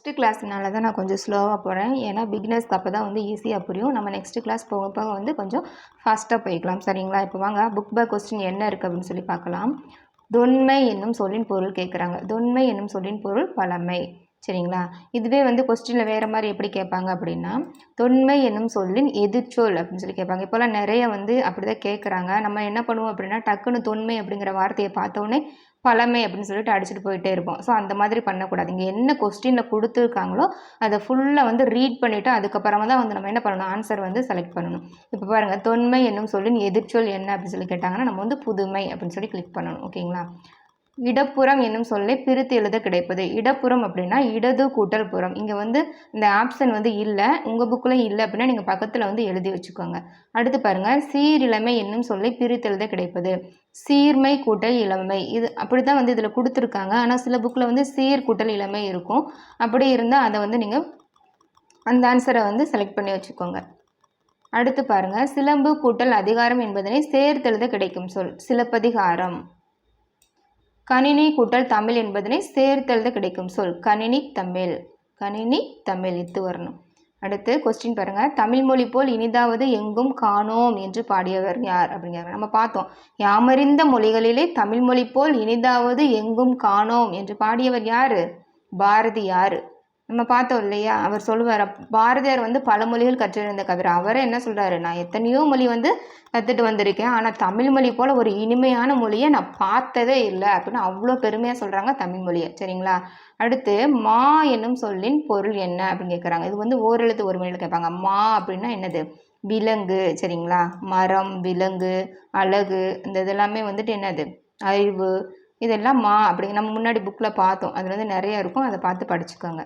First கிளாஸ்னால தான் நான் கொஞ்சம் ஸ்லோவாக போகிறேன் ஏன்னா பிகினர்ஸ்க்கு அப்போ தான் வந்து ஈஸியாக புரியும். நம்ம நெக்ஸ்ட்டு கிளாஸ் போக போக வந்து கொஞ்சம் ஃபாஸ்ட்டாக போய்க்கலாம். சரிங்களா? இப்போ வாங்க புக் பை கொஸ்டின் என்ன இருக்குது அப்படின்னு சொல்லி பார்க்கலாம். தொன்மை என்னும் சொல்லின் பொருள் கேட்குறாங்க தொன்மை என்னும் சொல்லின் பொருள் பழமை சரிங்களா? இதுவே வந்து கொஸ்டினில் வேறு மாதிரி எப்படி கேட்பாங்க அப்படின்னா தொன்மை என்னும் சொல்லின் எதிர்ச்சொல் அப்படின்னு சொல்லி கேட்பாங்க. இப்போல்லாம் நிறைய வந்து அப்படி தான் கேட்குறாங்க நம்ம என்ன பண்ணுவோம் அப்படின்னா டக்குன்னு தொன்மை அப்படிங்கிற வார்த்தையை பார்த்தோன்னே பழமை அப்படின்னு சொல்லிட்டு அடிச்சுட்டு போயிட்டே இருப்போம். ஸோ அந்த மாதிரி பண்ணக்கூடாது இங்கே என்ன கொஸ்டினில் கொடுத்துருக்காங்களோ அதை ஃபுல்லாக வந்து ரீட் பண்ணிவிட்டு அதுக்கப்புறமா தான் வந்து நம்ம என்ன பண்ணணும்? ஆன்சர் வந்து செலக்ட் பண்ணணும். இப்போ பாருங்கள் தொன்மை என்னும் சொல்லின் எதிர்ச்சொல் என்ன அப்படின்னு சொல்லி கேட்டாங்கன்னா நம்ம வந்து புதுமை அப்படின்னு சொல்லி கிளிக் பண்ணணும். ஓகேங்களா இடப்புறம் என்னும் சொல்லை பிரித்து எழுத கிடைப்பது. இடப்புறம் அப்படின்னா இடது கூட்டல் புறம். இங்கே வந்து இந்த ஆப்ஷன் வந்து இல்லை. உங்கள் புக்கில் இல்லை அப்படின்னா நீங்கள் பக்கத்தில் வந்து எழுதி வச்சுக்கோங்க. அடுத்து பாருங்கள் சீரிழமை என்னும் சொல்லை பிரித்து எழுத கிடைப்பது. சீர்மை கூட்டல் இளமை. இது அப்படி தான் வந்து இதில் கொடுத்துருக்காங்க. ஆனால் சில புக்கில் வந்து சீர் கூட்டல் இளமை இருக்கும். அப்படி இருந்தால் அதை வந்து நீங்கள் அந்த ஆன்சரை வந்து செலக்ட் பண்ணி வச்சுக்கோங்க. அடுத்து பாருங்கள் சிலம்பு கூட்டல் அதிகாரம் என்பதனை சேர்த்தெழுத கிடைக்கும் சொல். சிலப்பதிகாரம். கணினி கூட்டல் தமிழ் என்பதனை சேர்த்தெழுத கிடைக்கும் சொல். கணினி தமிழ். கணினி தமிழ். இத்து வரணும். அடுத்து கொஸ்டின் பாருங்கள் தமிழ் மொழி போல் இனிதாவது எங்கும் காணோம் என்று பாடியவர் யார் அப்படிங்கிறாங்க நம்ம பார்த்தோம். யாமறிந்த மொழிகளிலே தமிழ் மொழி போல் இனிதாவது எங்கும் காணோம் என்று பாடியவர் யாரு? பாரதியார் நம்ம பார்த்தோம் இல்லையா? அவர் சொல்லுவார் பாரதியார் வந்து பல மொழிகள் கற்றிருந்த கவிர. அவரே என்ன சொல்கிறாரு நான் எத்தனையோ மொழி வந்து கற்றுட்டு வந்திருக்கேன். ஆனால் தமிழ் மொழி போல் ஒரு இனிமையான மொழியை நான் பார்த்ததே இல்லை. அப்படின்னு அவ்வளோ பெருமையாக சொல்கிறாங்க தமிழ் மொழியை. சரிங்களா? அடுத்து மா என்னும் சொல்லின் பொருள் என்ன? அப்படின்னு கேட்குறாங்க இது வந்து ஓரெழுத்து ஒரு மொழியில் கேட்பாங்க. மா அப்படின்னா என்னது? விலங்கு. சரிங்களா? மரம் விலங்கு அழகு இந்த இதெல்லாமே வந்துட்டு என்னது? அறிவு. இதெல்லாம் மா அப்படிங்க நம்ம முன்னாடி புக்கில் பார்த்தோம். அதில் வந்து நிறைய இருக்கும். அதை பார்த்து படிச்சுக்கோங்க.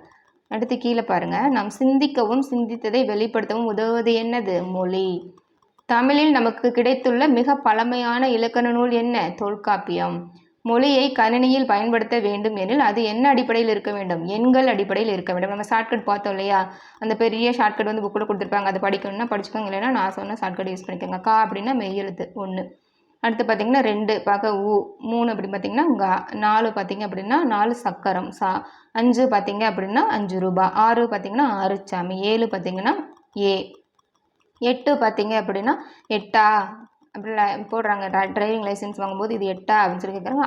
அடுத்து கீழே பாருங்கள் நாம் சிந்திக்கவும் சிந்தித்ததை வெளிப்படுத்தவும் உதவுவது என்னது? மொழி. தமிழில் நமக்கு கிடைத்துள்ள மிக பழமையான இலக்கண நூல் என்ன? தொல்காப்பியம். மொழியை கணினியில் பயன்படுத்த வேண்டும் எனில் அது என்ன அடிப்படையில் இருக்க வேண்டும்? எண்கள் அடிப்படையில் இருக்க வேண்டும். நம்ம ஷார்ட்கட் பார்த்தோம் இல்லையா? அந்த பெரிய ஷார்ட்கட் வந்து புக்கில் கொடுத்துருப்பாங்க. அதை படிக்கணும்னா படிச்சுக்கோங்க. இல்லைன்னா நான் சொன்ன ஷார்ட்கட் யூஸ் பண்ணிக்கோங்க. கா அப்படின்னா மெய்யெழுத்து ஒன்று அடுத்து பார்த்திங்கன்னா ரெண்டு பக ஊ மூணு அப்படின்னு பார்த்திங்கன்னா கா நாலு பார்த்திங்க அப்படின்னா நாலு சக்கரம் சா அஞ்சு பார்த்திங்க அப்படின்னா அஞ்சு ரூபா ஆறு பார்த்திங்கன்னா ஆறு சாமி ஏழு பார்த்திங்கன்னா ஏ எட்டு பார்த்திங்க அப்படின்னா எட்டா அப்படி போடுறாங்க. டிரைவிங் லைசன்ஸ் வாங்கும்போது இது எட்டா அப்படின்னு சொல்லி கேட்குறாங்க.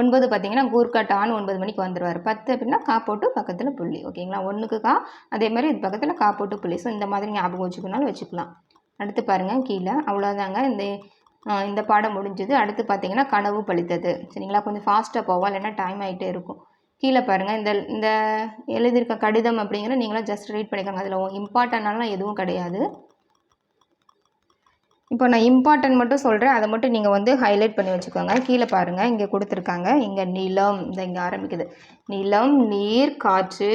ஒன்பது பார்த்தீங்கன்னா கூர்காட்டான்னு ஒன்பது மணிக்கு வந்துடுவார் பத்து அப்படின்னா கா போட்டு பக்கத்தில் புள்ளி ஓகேங்களா? ஒன்றுக்கு கா அதே மாதிரி இது பக்கத்தில் கா போட்டு புள்ளி. ஸோ இந்த மாதிரி ஞாபகம் வச்சுக்கணும்னாலும் வச்சுக்கலாம். அடுத்து பாருங்கள் கீழே. அவ்வளோதாங்க இந்த இந்த பாடம் முடிஞ்சது. அடுத்து பார்த்தீங்கன்னா கனவு பழித்தது. சரிங்களா? கொஞ்சம் ஃபாஸ்ட்டாக போவோம் இல்லைன்னா டைம் ஆகிட்டே இருக்கும். கீழே பாருங்கள் இந்த இந்த எழுதியிருக்க கடிதம் அப்படிங்கிற நீங்களாம் ஜஸ்ட் ரீட் பண்ணிக்கோங்க. அதில் இம்பார்ட்டன்ட்னாலாம் எதுவும் கிடையாது. இப்போ நான் இம்பார்ட்டன்ட் மட்டும் சொல்கிறேன் அதை மட்டும் நீங்கள் வந்து ஹைலைட் பண்ணி வச்சுக்கோங்க. கீழே பாருங்கள் இங்கே கொடுத்துருக்காங்க. இங்கே நிலம். இந்த இங்கே ஆரம்பிக்குது. நிலம் நீர் காற்று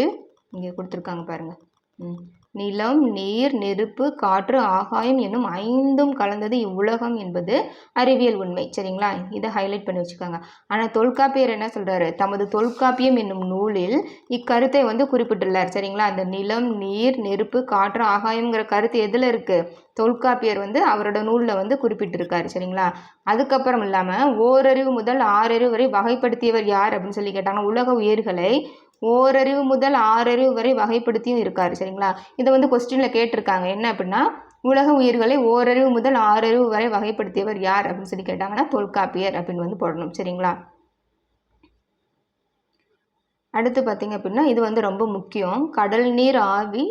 இங்கே கொடுத்துருக்காங்க பாருங்கள் ம். நிலம் நீர் நெருப்பு காற்று ஆகாயம் என்னும் ஐந்தும் கலந்தது இவ்வுலகம் என்பது அறிவியல் உண்மை. சரிங்களா? இதை ஹைலைட் பண்ணி வச்சுக்கோங்க. ஆனால் தொல்காப்பியர் என்ன சொல்கிறாரு தமது தொல்காப்பியம் என்னும் நூலில் இக்கருத்தை வந்து குறிப்பிட்டுள்ளார். சரிங்களா? அந்த நிலம் நீர் நெருப்பு காற்று ஆகாயம்ங்கிற கருத்து எதில் இருக்குது தொல்காப்பியர் வந்து அவரோட நூலில் வந்து குறிப்பிட்டிருக்காரு. சரிங்களா? அதுக்கப்புறம் இல்லாமல் ஓரறிவு முதல் ஆறறிவு வரை வகைப்படுத்தியவர் யார் அப்படின்னு சொல்லி கேட்டாங்க உலக உயிர்களை ஓரறிவு முதல் ஆறறிவு வரை வகைப்படுத்தியும் இருக்கார் சரிங்களா? இதை வந்து கொஸ்டினில் கேட்டிருக்காங்க. என்ன அப்படின்னா உலக உயிர்களை ஓரறிவு முதல் ஆறறிவு வரை வகைப்படுத்தியவர் யார் அப்படின்னு சொல்லி கேட்டாங்கன்னா தொல்காப்பியர் அப்படின்னு வந்து போடணும் சரிங்களா? அடுத்து பார்த்திங்க அப்படின்னா இது வந்து ரொம்ப முக்கியம். கடல் நீர் ஆவி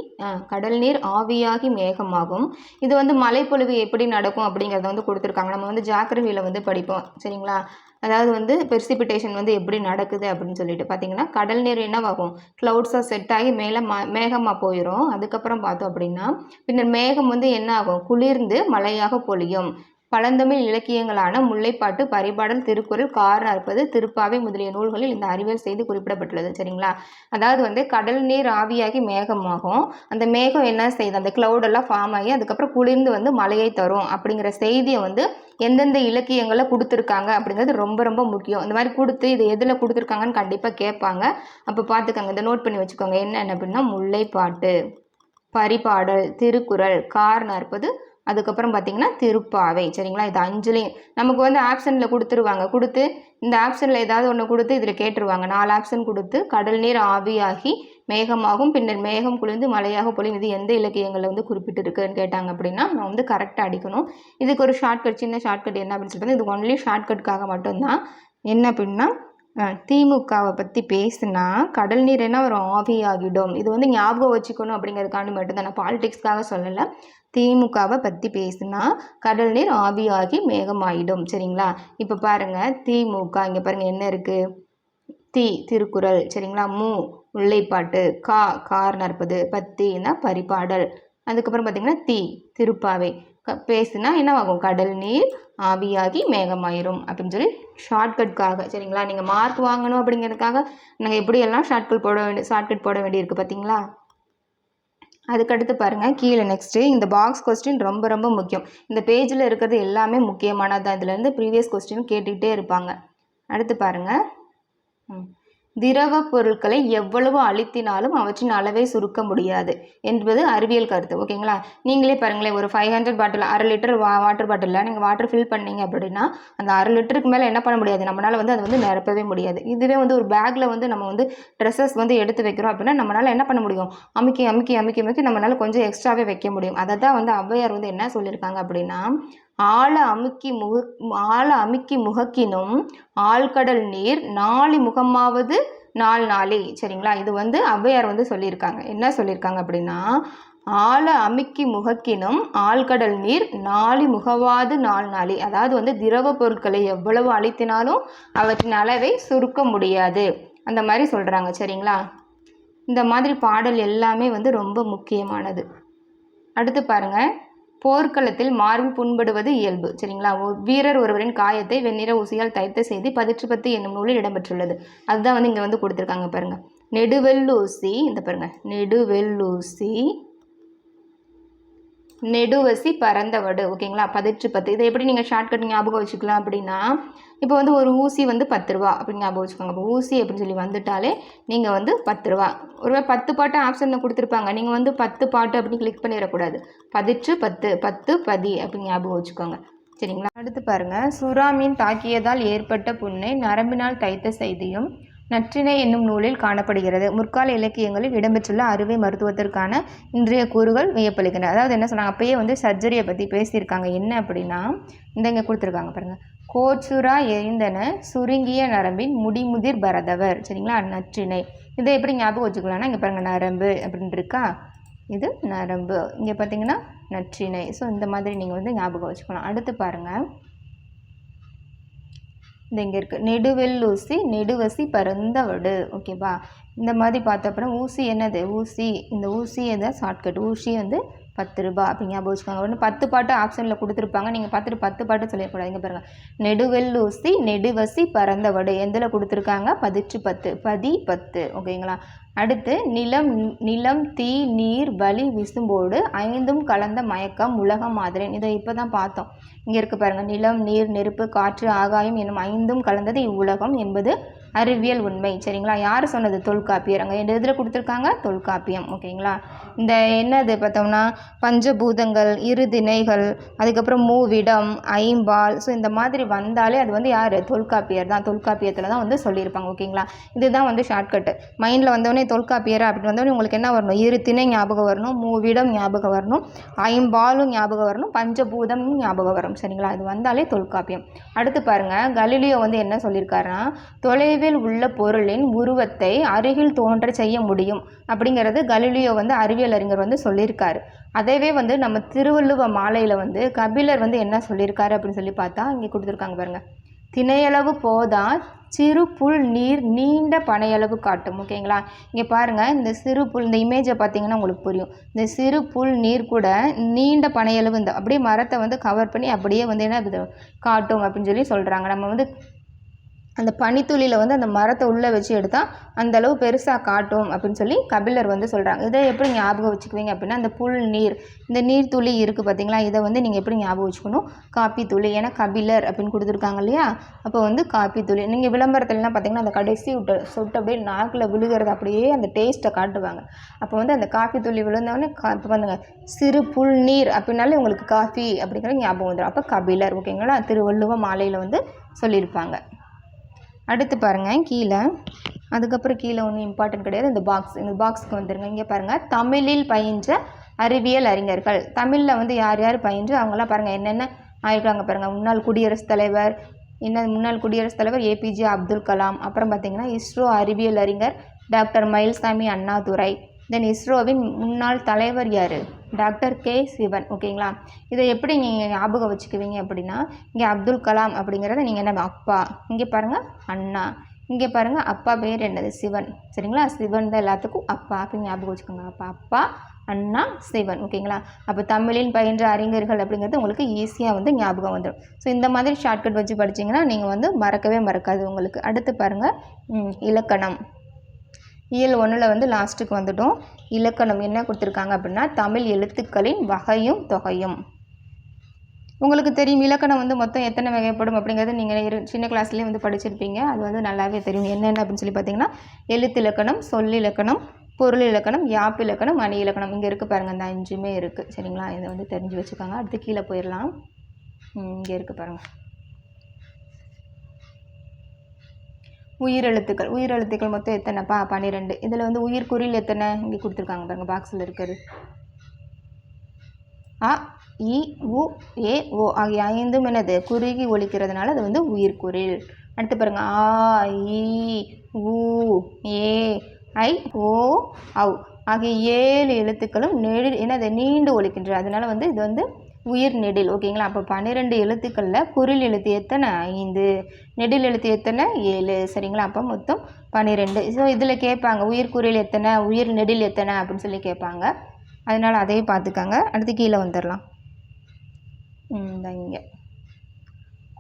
கடல் நீர் ஆவியாகி மேகமாகும். இது வந்து மழைப்பொழிவு எப்படி நடக்கும் அப்படிங்கிறத வந்து கொடுத்துருக்காங்க. நம்ம வந்து ஜாக்கிரவியில் வந்து படிப்போம். சரிங்களா? அதாவது வந்து பெர்சிபிட்டேஷன் வந்து எப்படி நடக்குது அப்படின்னு சொல்லிட்டு பார்த்தீங்கன்னா கடல் நீர் என்னவாகும்? க்ளவுட்ஸாக செட் ஆகி மேலே ம மேகமாக போயிடும் அதுக்கப்புறம் பார்த்தோம் அப்படின்னா பின்னர் மேகம் வந்து என்ன ஆகும் குளிர்ந்து மழையாக பொழியும். பழந்தமிழ் இலக்கியங்களான முல்லைப்பாட்டு பரிபாடல் திருக்குறள் கார் அறுப்பது திருப்பாவை முதலிய நூல்களில் இந்த அறிவியல் செய்து குறிப்பிடப்பட்டுள்ளது சரிங்களா? அதாவது வந்து கடல் நீர் ஆவியாகி மேகமாகும். அந்த மேகம் என்ன செய்யுது? அந்த கிளவுடெல்லாம் ஃபார்ம் ஆகி அதுக்கப்புறம் குளிர்ந்து வந்து மழையை தரும் அப்படிங்கிற செய்தியை வந்து எந்தெந்த இலக்கியங்களை கொடுத்துருக்காங்க அப்படிங்கிறது ரொம்ப ரொம்ப முக்கியம். இந்த மாதிரி கொடுத்து இது எதில் கொடுத்துருக்காங்கன்னு கண்டிப்பாக கேட்பாங்க. அப்போ பார்த்துக்கோங்க. இதை நோட் பண்ணி வச்சுக்கோங்க. என்ன அப்படின்னா முல்லைப்பாட்டு பரிபாடல் திருக்குறள் கார் நாற்பது அதுக்கப்புறம் பார்த்தீங்கன்னா திருப்பாவை. சரிங்களா? இது அஞ்சுலேயும். நமக்கு வந்து ஆப்ஷனில் கொடுத்துருவாங்க. கொடுத்து இந்த ஆப்ஷனில் ஏதாவது ஒன்று கொடுத்து இதில் கேட்டுருவாங்க. நாலு ஆப்ஷன் கொடுத்து கடல் நீர் ஆவியாகி மேகமாகும். பின்னர் மேகம் குளிர்ந்து மழையாக பொழியும். இது எந்த இலக்கியங்களில் வந்து குறிப்பிட்டிருக்குன்னு கேட்டாங்க அப்படின்னா நம்ம வந்து கரெக்டாக அடிக்கணும். இதுக்கு ஒரு ஷார்ட்கட் சின்ன ஷார்ட்கட் என்ன அப்படின்னு சொல்லி இது ஒன்லி ஷார்ட்கட்காக மட்டும்தான். என்ன அப்படின்னா திமுகவை பற்றி பேசுனா கடல் நீர் என்ன வரும்? ஆவியாகிடும். இது வந்து ஞாபகம் வச்சுக்கணும் அப்படிங்கிறதுக்காண்டி மட்டும்தான். நான் பாலிடிக்ஸ்க்காக சொல்லலை. திமுகவை பற்றி பேசுனா கடல் நீர் ஆவியாகி மேகமாயிடும். சரிங்களா? இப்போ பாருங்கள் திமுக இங்கே பாருங்கள் என்ன இருக்குது தி திருக்குறள். சரிங்களா? மு முல்லைப்பாட்டு. கா கார் நற்பது. பத்தினா பரிபாடல். அதுக்கப்புறம் பார்த்தீங்கன்னா தி திருப்பாவை. க பேசுனா என்னவாகும்? கடல் நீர் ஆவியாகி மேகமாயிரும் அப்படின்னு சொல்லி ஷார்ட்கட்காக சரிங்களா? நீங்கள் மார்க் வாங்கணும் அப்படிங்கிறதுக்காக நாங்கள் எப்படியெல்லாம் ஷார்ட்கட் போட வேண்டிய ஷார்ட்கட் போட வேண்டியிருக்கு பார்த்தீங்களா அதுக்கடுத்து பாருங்கள் கீழே நெக்ஸ்ட்டு இந்த பாக்ஸ் கொஸ்டின் ரொம்ப ரொம்ப முக்கியம். இந்த பேஜில் இருக்கிறது எல்லாமே முக்கியமானது? தான் இதுலேருந்து ப்ரீவியஸ் கொஸ்டின் கேட்டுக்கிட்டே இருப்பாங்க. அடுத்து பாருங்கள் ம். திரவ பொருட்களை எவ்வளவு அழுத்தினாலும் அவற்றின் அளவை சுருக்க முடியாது என்பது அறிவியல் கருத்து. ஓகேங்களா? நீங்களே பாருங்களேன் ஒரு ஃபைவ் ஹண்ட்ரட் பாட்டில் அரை லிட்டர் வா வாட்டர் பாட்டிலில் நீங்கள் வாட்டர் ஃபில் பண்ணீங்க அப்படின்னா அந்த அரை லிட்டருக்கு மேலே என்ன பண்ண முடியாது? நம்மளால் வந்து அதை வந்து நிரப்பவே முடியாது. இதுவே வந்து ஒரு பேக்கில் வந்து நம்ம வந்து ட்ரெஸ்ஸஸ் வந்து எடுத்து வைக்கிறோம் அப்படின்னா நம்மளால் என்ன பண்ண முடியும்? அமுக்கி அமுக்கி அமுக்கி அமுக்கி நம்மளால் கொஞ்சம் எக்ஸ்ட்ராவே வைக்க முடியும். அதை தான் வந்து ஔவையார் வந்து என்ன சொல்லியிருக்காங்க அப்படின்னா ஆழ அமுக்கி முக ஆழ அமுக்கி முகக்கினும் ஆழ்கடல் நீர் நாளி முகமாவது நாள் நாளே. சரிங்களா? இது வந்து ஔவையார் வந்து சொல்லியிருக்காங்க. என்ன சொல்லியிருக்காங்க அப்படின்னா ஆழ அமுக்கி முகக்கினும் ஆழ்கடல் நீர் நாளி முகவாது நாள் நாளி. அதாவது வந்து திரவ பொருட்களை எவ்வளவு அழித்தினாலும் அவற்றின் அளவை சுருக்க முடியாது. அந்த மாதிரி சொல்கிறாங்க சரிங்களா? இந்த மாதிரி பாடல் எல்லாமே வந்து ரொம்ப முக்கியமானது. அடுத்து பாருங்கள் போர்க்களத்தில் மார்பில் புண்படுவது இயல்பு. சரிங்களா? வீரர் ஒருவரின் காயத்தை வெண்ணிற ஊசியால் தைத்த செய்தி பதிற்றுப்பத்து என்னும் நூலில் இடம்பெற்றுள்ளது. அதுதான் வந்து இங்கே வந்து கொடுத்துருக்காங்க பாருங்க. நெடுவெல்லூசி இந்த பாருங்க. நெடுவெல்லூசி நெடுவசி பரந்தவடு. ஓகேங்களா? பதிற்று பத்து இதை எப்படி நீங்கள் ஷார்ட்கட் ஞாபகம் வச்சுக்கலாம் அப்படின்னா இப்போ வந்து ஒரு ஊசி வந்து பத்து ரூபா அப்படின்னு ஞாபகம் வச்சுக்கோங்க. இப்போ ஊசி அப்படின்னு சொல்லி வந்துட்டாலே நீங்கள் வந்து பத்து ரூபா. ஒரு பத்து பாட்டு ஆப்ஷனில் கொடுத்துருப்பாங்க. நீங்கள் வந்து பத்து பாட்டு அப்படின்னு கிளிக் பண்ணிடக்கூடாது. பதிற்று பத்து பத்து பதி அப்படின்னு ஞாபகம் வச்சுக்கோங்க. சரிங்களா? அடுத்து பாருங்கள் சுறா மீன் தாக்கியதால் ஏற்பட்ட புண்ணை நரம்பினால் தைத்த செய்தியும் நற்றிணை என்னும் நூலில் காணப்படுகிறது. முற்கால இலக்கியங்களில் இடம்பெற்றுள்ள அறுவை மருத்துவத்திற்கான இன்றைய கூறுகள் வியப்பளிக்கின்றன. அதாவது என்ன சொன்னாங்க? அப்பயே வந்து சர்ஜரியை பற்றி பேசியிருக்காங்க. என்ன அப்படின்னா இந்த இங்கே கொடுத்துருக்காங்க பாருங்கள் கோச்சுரா எரிந்தன சுருங்கிய நரம்பின் முடிமுதிர் பரதவர். சரிங்களா? நற்றிணை. இதை எப்படி ஞாபகம் வச்சுக்கலாம்னா இங்கே பாருங்க நரம்பு அப்படின்னு இருக்கா? இது நரம்பு. இங்கே பார்த்தீங்கன்னா நற்றிணை. ஸோ இந்த மாதிரி நீங்கள் வந்து ஞாபகம் வச்சுக்கலாம் அடுத்து பாருங்கள் இந்த இங்கே இருக்குது நெடுவெல் ஊசி நெடுவசி பரந்தவடு. ஓகேவா இந்த மாதிரி பார்த்த அப்புறம் ஊசி என்னது? ஊசி. இந்த ஊசி தான் ஷார்ட்கட் ஊசி வந்து பத்து ரூபா. அப்படி ஞாபகம் வச்சுக்கோங்க. ஒன்று பத்து பாட்டு ஆப்ஷனில் கொடுத்துருப்பாங்க. நீங்கள் பார்த்துட்டு பத்து பாட்டு சொல்லிடக்கூடாது இங்கே பாருங்கள் நெடுவெல்லூசி நெடுவசி பரந்தவடு. எந்தில் கொடுத்துருக்காங்க? பதிச்சு பத்து. பதி பத்து. ஓகேங்களா அடுத்து நிலம் நிலம் தீ நீர் வலி விசும்போடு ஐந்தும் கலந்த மயக்கம் உலகம் மாதிரி. இதை இப்போ தான் பார்த்தோம். இங்கே இருக்குது பாருங்கள் நிலம் நீர் நெருப்பு காற்று ஆகாயம் என்னும் ஐந்தும் கலந்தது இவ்வுலகம் என்பது அறிவியல் உண்மை சரிங்களா? யார் சொன்னது தொல்காப்பியர்? அங்கே எதில் இதில் கொடுத்துருக்காங்க? தொல்காப்பியம் ஓகேங்களா? இந்த என்னது பார்த்தோம்னா பஞ்சபூதங்கள் இரு திணைகள் அதுக்கப்புறம் மூவிடம் ஐம்பால் ஸோ இந்த மாதிரி வந்தாலே அது வந்து யார்? தொல்காப்பியர் தான். தொல்காப்பியத்தில் தான் வந்து சொல்லியிருப்பாங்க ஓகேங்களா? இதுதான் வந்து ஷார்ட்கட்டு மைண்டில் வந்தோடனே தொல்காப்பியர்? அப்படின்னு வந்தோடனே உங்களுக்கு என்ன வரணும்? இரு திணை ஞாபகம் வரணும் மூவிடம் ஞாபகம் வரணும் ஐம்பாலும் ஞாபகம் வரணும் பஞ்சபூதமும் ஞாபகம் வரும் சரிங்களா? இது வந்தாலே தொல்காப்பியம். அடுத்து பாருங்கள் கலிலியோ வந்து என்ன சொல்லியிருக்காருன்னா தொலைவில் உள்ள பொருளின் உருவத்தை அருகில் தோன்ற செய்ய முடியும் அப்படிங்கிறது கலிலியோ வந்து அறிவியல் அறிஞர் வந்து சொல்லியிருக்காரு. அதேவே வந்து நம்ம திருவள்ளுவ மாலையில் வந்து கபிலர் வந்து என்ன சொல்லியிருக்காரு அப்படின்னு சொல்லி பார்த்தா இங்கே கொடுத்துருக்காங்க பாருங்கள் திணையளவு போதா சிறு புல் நீர் நீண்ட பனையளவு காட்டும். ஓகேங்களா? இங்கே பாருங்கள் இந்த சிறு புல் இந்த இமேஜை பார்த்தீங்கன்னா உங்களுக்கு புரியும். இந்த சிறு புல் நீர் கூட நீண்ட பனையளவு இந்த அப்படியே மரத்தை வந்து கவர் பண்ணி அப்படியே வந்து என்ன இது காட்டும் அப்படின்னு சொல்லி சொல்கிறாங்க நம்ம வந்து அந்த பனித்துளியில் வந்து அந்த மரத்தை உள்ளே வச்சு எடுத்தால் அந்தளவு பெருசாக காட்டும் அப்படின்னு சொல்லி கபிலர் வந்து சொல்கிறாங்க இதை எப்படி ஞாபகம் வச்சுக்குவீங்க அப்படின்னா அந்த புல் நீர் இந்த நீர் துளி இருக்குது பார்த்தீங்களா இதை வந்து நீங்கள் எப்படி ஞாபகம் வச்சுக்கணும்? காப்பி துளி ஏன்னா கபிலர் அப்படின்னு கொடுத்துருக்காங்க இல்லையா? அப்போ வந்து காப்பி துளி. நீங்கள் விளம்பரத்துலலாம் பார்த்தீங்கன்னா அந்த கடைசி விட்டு சொட்டு அப்படியே நாக்கில் விழுகிறது அப்படியே அந்த டேஸ்ட்டை காட்டுவாங்க. அப்போ வந்து அந்த காப்பி துளி விழுந்தவொடனே கா இப்போ வந்துங்க சிறு புல் நீர் அப்படின்னாலே உங்களுக்கு காஃபி அப்படிங்கிற ஞாபகம் வந்துடும் அப்போ கபிலர் ஓகேங்களா திருவள்ளுவ மாலையில் வந்து சொல்லியிருப்பாங்க. அடுத்து பாருங்கள் கீழே. அதுக்கப்புறம் கீழே ஒன்றும் இம்பார்ட்டன்ட் கிடையாது. இந்த பாக்ஸ் இந்த பாக்ஸ்க்கு வந்துருங்க. இங்கே பாருங்கள் தமிழில் பயின்ற அறிவியல் அறிஞர்கள். தமிழில் வந்து யார் யார் பயின்று அவங்களாம் பாருங்கள் என்னென்ன ஆயிருக்காங்க பாருங்கள் முன்னாள் குடியரசுத் தலைவர் என்ன முன்னாள் குடியரசுத் தலைவர் ஏபிஜே அப்துல் கலாம் அப்புறம் பார்த்தீங்கன்னா இஸ்ரோ அறிவியல் அறிஞர் டாக்டர் மயில்சாமி அண்ணாதுரை. தென் இஸ்ரோவின் முன்னாள் தலைவர் யார்? டாக்டர் கே சிவன் ஓகேங்களா? இதை எப்படி நீங்கள் ஞாபகம் வச்சுக்குவீங்க அப்படின்னா இங்கே அப்துல் கலாம் அப்படிங்கிறத நீங்கள் என்ன அப்பா இங்கே பாருங்கள் அண்ணா இங்கே பாருங்கள் அப்பா பேர் என்னது? சிவன் சரிங்களா? சிவன் தான் எல்லாத்துக்கும் அப்பா அப்படின்னு ஞாபகம் வச்சுக்கோங்க. அப்பா அப்பா அண்ணா சிவன் ஓகேங்களா? அப்போ தமிழின் பயின்ற அறிஞர்கள் அப்படிங்கிறது உங்களுக்கு ஈஸியாக வந்து ஞாபகம் வந்துடும் ஸோ இந்த மாதிரி ஷார்ட்கட் வச்சு படிச்சிங்கன்னா நீங்கள் வந்து மறக்கவே மறக்காது உங்களுக்கு. அடுத்து பாருங்கள் இலக்கணம். இயல் ஒன்றில் வந்து லாஸ்ட்டுக்கு வந்துட்டோம். இலக்கணம் என்ன கொடுத்துருக்காங்க அப்படின்னா தமிழ் எழுத்துக்களின் வகையும் தொகையும். உங்களுக்கு தெரியும் இலக்கணம் வந்து மொத்தம் எத்தனை வகைப்படும் அப்படிங்கிறது நீங்கள் சின்ன கிளாஸ்லேயே வந்து படிச்சிருப்பீங்க. அது வந்து நல்லாவே தெரியும். என்னென்ன அப்படின்னு சொல்லி பார்த்தீங்கன்னா எழுத்து இலக்கணம் சொல் இலக்கணம் பொருள் இலக்கணம் யாப்பு இலக்கணம் அணி இலக்கணம் இங்கே இருக்குது பாருங்கள் இந்த அஞ்சுமே இருக்குது சரிங்களா? இதை வந்து தெரிஞ்சு வச்சுக்கோங்க. அடுத்து கீழே போயிடலாம். இங்கே இருக்குது பாருங்கள் உயிரெழுத்துக்கள். உயிரெழுத்துக்கள் மொத்தம் எத்தனைப்பா? பன்னிரெண்டு. இதில் வந்து உயிர்க்குறில் எத்தனை? இங்கே கொடுத்துருக்காங்க பாருங்கள் பாக்ஸில் இருக்கிறது அ இ உ ஏ ஓ ஆகிய ஐந்தும் என்னது? குறுகி ஒழிக்கிறதுனால அது வந்து உயிர்க்குறில் அடுத்து பாருங்கள் ஆ இ உ ஏ ஐ ஓ ஔ ஆகிய ஏழு எழுத்துக்களும் நெடில் என்னது? நீண்டு ஒழிக்கின்றது அதனால வந்து இது வந்து உயிர் நெடில் ஓகேங்களா? அப்போ பன்னிரெண்டு எழுத்துக்களில் குரில் எழுத்து எத்தனை? ஐந்து. நெடில் எழுத்து எத்தனை? ஏழு. சரிங்களா? அப்போ மொத்தம் பன்னிரெண்டு. ஸோ இதில் கேட்பாங்க உயிர் குரில் எத்தனை? உயிர் நெடில் எத்தனை? அப்படின்னு சொல்லி கேட்பாங்க. அதனால் அதையும் பார்த்துக்கங்க. அடுத்து கீழே வந்துடலாம் இங்கே.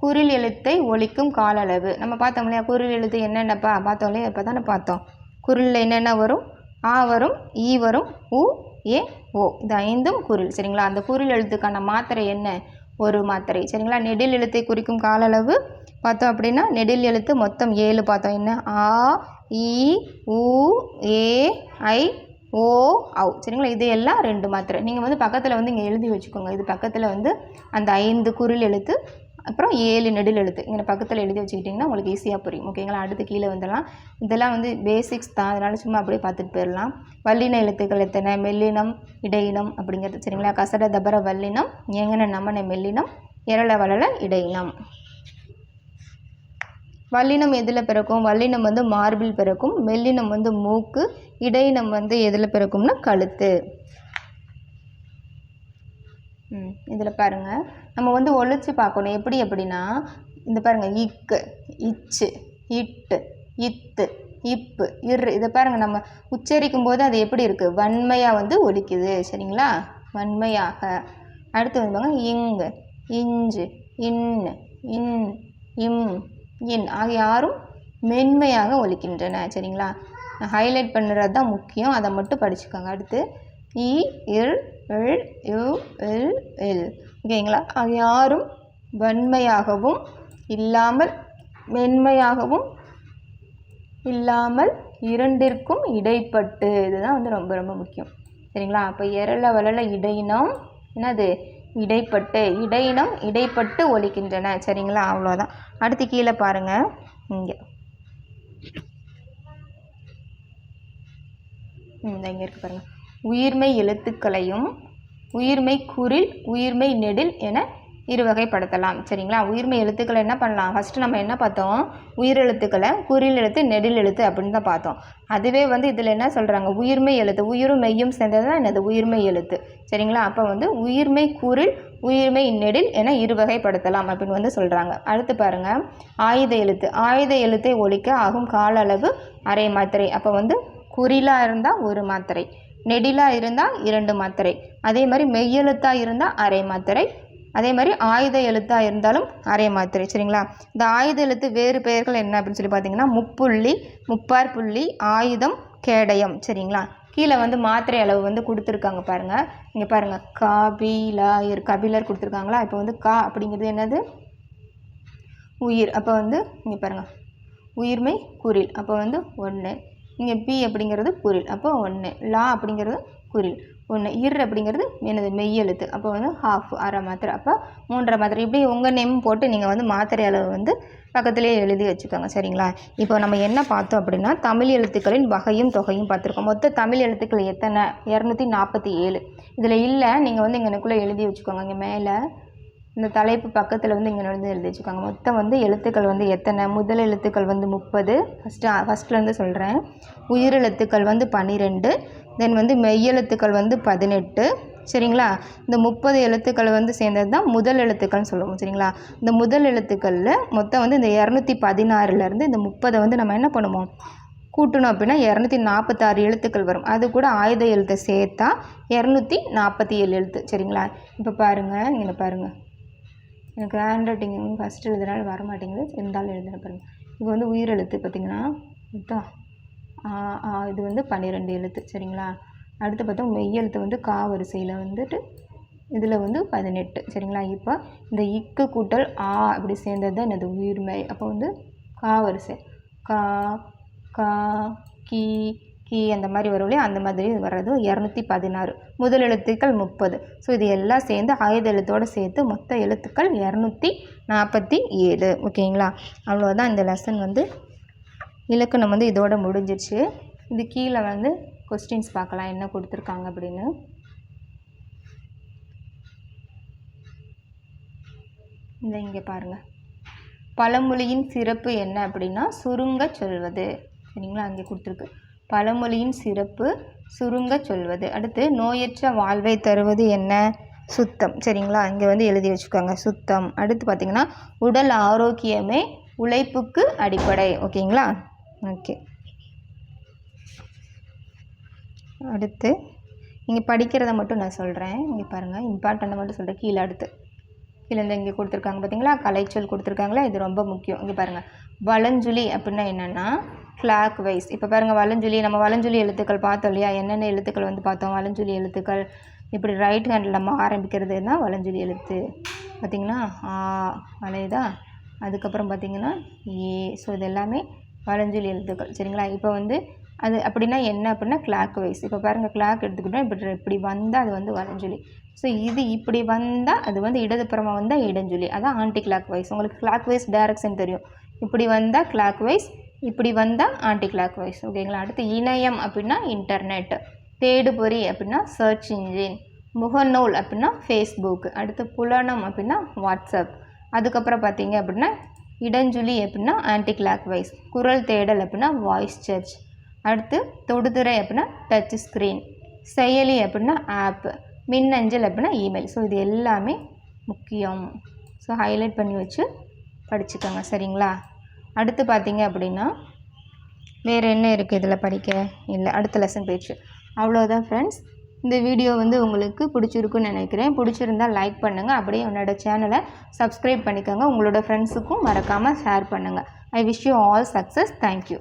குரில் எழுத்தை ஒழிக்கும் கால அளவு நம்ம பார்த்தோம் இல்லையா? குரில் எழுத்து என்னென்னப்பா? பார்த்தோம் இல்லையா? இப்போ தானே பார்த்தோம். குரிலில் என்னென்ன வரும்? ஆ வரும் ஈ வரும் உ ஏ ஓ இது ஐந்தும் குரில் சரிங்களா? அந்த குரில் எழுத்துக்கான மாத்திரை என்ன? ஒரு மாத்திரை. சரிங்களா? நெடில் எழுத்தை குறிக்கும் கால அளவு பார்த்தோம் அப்படின்னா நெடில் எழுத்து மொத்தம் ஏழு பார்த்தோம். என்ன? ஆ இ உ ஏ ஐ ஓ ஔ. சரிங்களா? இது எல்லாம் ரெண்டு மாத்திரை. நீங்கள் வந்து பக்கத்தில் வந்து இங்கே எழுதி வச்சுக்கோங்க. இது பக்கத்தில் வந்து அந்த ஐந்து குரில் எழுத்து அப்புறம் ஏழு நெடில் எழுத்து. இங்கே பக்கத்தில் எழுதி வச்சுக்கிட்டிங்கன்னா உங்களுக்கு ஈஸியாக புரியும். ஓகேங்களா? அடுத்து கீழே வந்துடலாம். இதெல்லாம் வந்து பேசிக்ஸ் தான். அதனால் சும்மா அப்படியே பார்த்துட்டு போயிடலாம். வல்லின எழுத்துக்கள் எத்தனை? மெல்லினம் இடையினம் அப்படிங்கிறது சரிங்களா? கசட தபர வல்லினம் எங்கன நமன மெல்லினம் எரள வளல இடையினம். வல்லினம் எதில் பிறக்கும்? வல்லினம் வந்து மார்பில் பிறக்கும். மெல்லினம் வந்து மூக்கு இடையினம் வந்து எதில் பிறக்கும்னா கழுத்து. இதில் பாருங்கள் நம்ம வந்து ஒழிச்சு பார்க்கணும். எப்படி அப்படின்னா இந்த பாருங்கள் இக்கு இச்சு இட்டு இத்து இப்பு இரு. இதை பாருங்கள் நம்ம உச்சரிக்கும் போது அது எப்படி இருக்குது வன்மையாக வந்து ஒலிக்குது. சரிங்களா? வன்மையாக. அடுத்து வந்து பாருங்க இங்கு இஞ்சு இன்னு இன் இம் இன் ஆகிய யாரும் மென்மையாக ஒலிக்கின்றன. சரிங்களா? ஹைலைட் பண்ணுறது தான் முக்கியம். அதை மட்டும் படிச்சுக்கோங்க. அடுத்து இ இர் எல் யு எல் எல் ஓகேங்களா அது யாரும் வன்மையாகவும் இல்லாமல் மென்மையாகவும் இல்லாமல் இரண்டிற்கும் இடைப்பட்டு. இதுதான் வந்து ரொம்ப ரொம்ப முக்கியம். சரிங்களா? அப்போ எரள வளல இடையினம் என்னது? இடைப்பட்டு. இடையினம் இடைப்பட்டு ஒலிக்கின்றன. சரிங்களா? அவ்வளோதான் அடுத்து கீழே பாருங்கள் இங்கே. இந்த இங்கே இருக்கு பாருங்கள் உயிர்மை எழுத்துக்களையும் உயிர்மை குரில் உயிர்மை நெடில் என இரு வகைப்படுத்தலாம். சரிங்களா? உயிர்மை எழுத்துக்களை என்ன பண்ணலாம்? ஃபஸ்ட்டு நம்ம என்ன பார்த்தோம்? உயிரெழுத்துக்களை குறில் எழுத்து நெடில் எழுத்து அப்படின்னு தான் பார்த்தோம். அதுவே வந்து இதில் என்ன சொல்கிறாங்க உயிர்மை எழுத்து உயிரும் மெய்யும் சேர்ந்தது தான் என்னது? உயிர்மை எழுத்து. சரிங்களா? அப்போ வந்து உயிர்மை குரில் உயிர்மை நெடில் என இரு வகைப்படுத்தலாம் அப்படின்னு வந்து சொல்கிறாங்க அடுத்து பாருங்கள் ஆயுத எழுத்து. ஆயுத எழுத்தை ஒழிக்க ஆகும் கால அளவு அரை மாத்திரை. அப்போ வந்து குறிலாக இருந்தால் ஒரு மாத்திரை. நெடிலாக இருந்தால் இரண்டு மாத்திரை. அதே மாதிரி மெய்யெழுத்தாக இருந்தால் அரை மாத்திரை. அதே மாதிரி ஆயுத எழுத்தாக இருந்தாலும் அரை மாத்திரை. சரிங்களா? இந்த ஆயுத எழுத்து வேறு பெயர்கள் என்ன அப்படின்னு சொல்லி பார்த்தீங்கன்னா முப்புள்ளி முப்பார் புள்ளி ஆயுதம் கேடயம். சரிங்களா? கீழே வந்து மாத்திரை அளவு வந்து கொடுத்துருக்காங்க பாருங்கள் இங்கே பாருங்கள் காபிலாயர் கபிலர் கொடுத்துருக்காங்களா? இப்போ வந்து கா அப்படிங்கிறது என்னது? உயிர். அப்போ வந்து இங்கே பாருங்கள் உயிர்மை குரில். அப்போ வந்து ஒன்று இங்கே பி அப்படிங்கிறது குரில். அப்போ ஒன்று லா அப்படிங்கிறது குரில். ஒன்று இர் அப்படிங்கிறது என்னது மெய்யெழுத்து அப்போ வந்து ஹாஃப் அரை மாத்திரை. அப்போ மூன்றரை மாத்திரை. இப்படி உங்கள் நேம் போட்டு நீங்கள் வந்து மாத்திரை அளவு வந்து பக்கத்துலேயே எழுதி வச்சுக்கோங்க. சரிங்களா? இப்போ நம்ம என்ன பார்த்தோம் அப்படின்னா தமிழ் எழுத்துக்களின் வகையும் தொகையும் பார்த்துருக்கோம். மொத்த தமிழ் எழுத்துக்கள் எத்தனை? இரநூத்தி நாற்பத்தி ஏழு. இதில் இல்லை நீங்கள் வந்து இங்கனக்குள்ளே எழுதி வச்சுக்கோங்க. இங்கே மேலே இந்த தலைப்பு பக்கத்தில் வந்து இங்கே வந்து எழுதி வச்சுக்கோங்க மொத்தம் வந்து எழுத்துக்கள் வந்து எத்தனை? முதல் எழுத்துக்கள் வந்து முப்பது. ஃபஸ்ட்டு ஃபஸ்ட்லேருந்து சொல்கிறேன் உயிரெழுத்துக்கள் வந்து பன்னிரெண்டு தென் வந்து மெய்யெழுத்துக்கள் வந்து பதினெட்டு. சரிங்களா? இந்த முப்பது எழுத்துக்கள் வந்து சேர்ந்தது தான் முதல் எழுத்துக்கள்னு சொல்லுவோம். சரிங்களா? இந்த முதல் எழுத்துக்களில் மொத்தம் வந்து இந்த இரநூத்தி பதினாறுலேருந்து இந்த முப்பதை வந்து நம்ம என்ன பண்ணுவோம்? கூட்டணும் அப்படின்னா இரநூத்தி நாற்பத்தாறு எழுத்துக்கள் வரும். அது கூட ஆயுத எழுத்தை சேர்த்தா இரநூத்தி நாற்பத்தி ஏழு எழுத்து. சரிங்களா? இப்போ பாருங்கள் இங்கே பாருங்கள் எனக்கு ஹேண்ட் ரைட்டிங் ஃபஸ்ட்டு எழுதுனால வர மாட்டேங்குது இருந்தாலும் எழுதுன பாருங்கள் இப்போ வந்து உயிரெழுத்து பார்த்திங்கன்னா மொத்தம் இது வந்து பன்னிரெண்டு எழுத்து சரிங்களா? அடுத்து பார்த்தா மெய்யெழுத்து வந்து கா வரிசையில் வந்துட்டு இதில் வந்து பதினெட்டு சரிங்களா? இப்போ இந்த இக்கு கூட்டல் ஆ அப்படி சேர்ந்தது தான் என்னது? உயிர்மை. அப்போ வந்து கா வரிசை. கா கா கி ஹி அந்த மாதிரி வரும் இல்லையா? அந்த மாதிரி வர்றது இரநூத்தி பதினாறு. முதல் எழுத்துக்கள் முப்பது. ஸோ இது எல்லாம் சேர்ந்து ஆயுத எழுத்தோடு சேர்த்து மொத்த எழுத்துக்கள் இரநூத்தி நாற்பத்தி ஏழு. ஓகேங்களா? அவ்வளோதான் இந்த லெசன் வந்து இலக்கணம் வந்து இதோட முடிஞ்சிருச்சு. இது கீழே வந்து கொஸ்டின்ஸ் பார்க்கலாம். என்ன கொடுத்துருக்காங்க அப்படின்னு. இந்த இங்கே பாருங்கள் பழமொழியின் சிறப்பு என்ன அப்படின்னா சுருங்க சொல்வது. சரிங்களா? அங்கே கொடுத்துருக்கு. பழமொழியின் சிறப்பு சுருங்க சொல்வது. அடுத்து நோயற்ற வாழ்வை தருவது என்ன? சுத்தம். சரிங்களா? இங்கே வந்து எழுதி வச்சுக்கோங்க. சுத்தம். அடுத்து பார்த்திங்கன்னா உடல் ஆரோக்கியமே உழைப்புக்கு அடிப்படை. ஓகேங்களா? ஓகே. அடுத்து இங்கே படிக்கிறத மட்டும் நான் சொல்கிறேன் இங்கே பாருங்கள் இம்பார்ட்டண்ட்டை மட்டும் சொல்கிறேன் கீழே அடுத்து. கீழே இந்த இங்கே கொடுத்துருக்காங்க பார்த்தீங்களா கலைச்சொல் கொடுத்துருக்காங்களா இது ரொம்ப முக்கியம். இங்கே பாருங்கள் வளஞ்சுழி அப்படின்னா என்னென்னா கிளாக் வைஸ் இப்போ பாருங்கள் வளஞ்சுழி நம்ம வளஞ்சுழி எழுத்துக்கள் பார்த்தோம் இல்லையா? என்னென்ன எழுத்துக்கள் வந்து பார்த்தோம்? வளஞ்சுழி எழுத்துக்கள். இப்படி ரைட் ஹேண்டில் நம்ம ஆரம்பிக்கிறது தான் வளஞ்சுழி எழுத்து. பார்த்திங்கன்னா ஆ வளையுதா அதுக்கப்புறம் பார்த்திங்கன்னா ஏ. ஸோ இது எல்லாமே வளஞ்சுழி எழுத்துக்கள். சரிங்களா? இப்போ வந்து அது அப்படின்னா என்ன அப்படின்னா கிளாக் வைஸ் இப்போ பாருங்கள் கிளாக் எடுத்துக்கிட்டோம் இப்படி இப்படி வந்தால் அது வந்து வலஞ்சொலி. ஸோ இது இப்படி வந்தால் அது வந்து இடதுப்புறமாக வந்தால் இடஞ்சொலி. அதான் ஆன்டி கிளாக் வைஸ் உங்களுக்கு கிளாக் வைஸ் டைரக்ஷன் தெரியும். இப்படி வந்தால் கிளாக் வைஸ் இப்படி வந்தால் ஆன்டி கிளாக் வைஸ் ஓகேங்களா? அடுத்து இணையம் அப்படின்னா இன்டர்நெட் தேடுபொறி அப்படின்னா சர்ச் இன்ஜின் முகநூல் அப்படின்னா ஃபேஸ்புக் அடுத்து புலனம் அப்படின்னா வாட்ஸ்அப் அதுக்கப்புறம் பார்த்தீங்க அப்படின்னா இடஞ்சுழி அப்படின்னா ஆன்டி கிளாக் வைஸ் குரல் தேடல் அப்படின்னா வாய்ஸ் சர்ச் அடுத்து தொடுதிரை அப்படின்னா டச் ஸ்க்ரீன் செயலி அப்படின்னா ஆப்பு மின்னஞ்சல் அப்படின்னா இமெயில் ஸோ இது எல்லாமே முக்கியம். ஸோ ஹைலைட் பண்ணி வச்சு படிச்சுக்கோங்க சரிங்களா? அடுத்து பார்த்தீங்க அப்படின்னா வேறு என்ன இருக்குது இதில் படிக்க? இல்லை அடுத்த லெசன் பேச்சு அவ்வளோதான் ஃப்ரெண்ட்ஸ் இந்த வீடியோ வந்து உங்களுக்கு பிடிச்சிருக்குன்னு நினைக்கிறேன். பிடிச்சிருந்தால் லைக் பண்ணுங்கள் அப்படியே என்னோடய சேனலை சப்ஸ்கிரைப் பண்ணிக்கோங்க. உங்களோட ஃப்ரெண்ட்ஸுக்கும் மறக்காமல் ஷேர் பண்ணுங்கள் I wish you all success thank you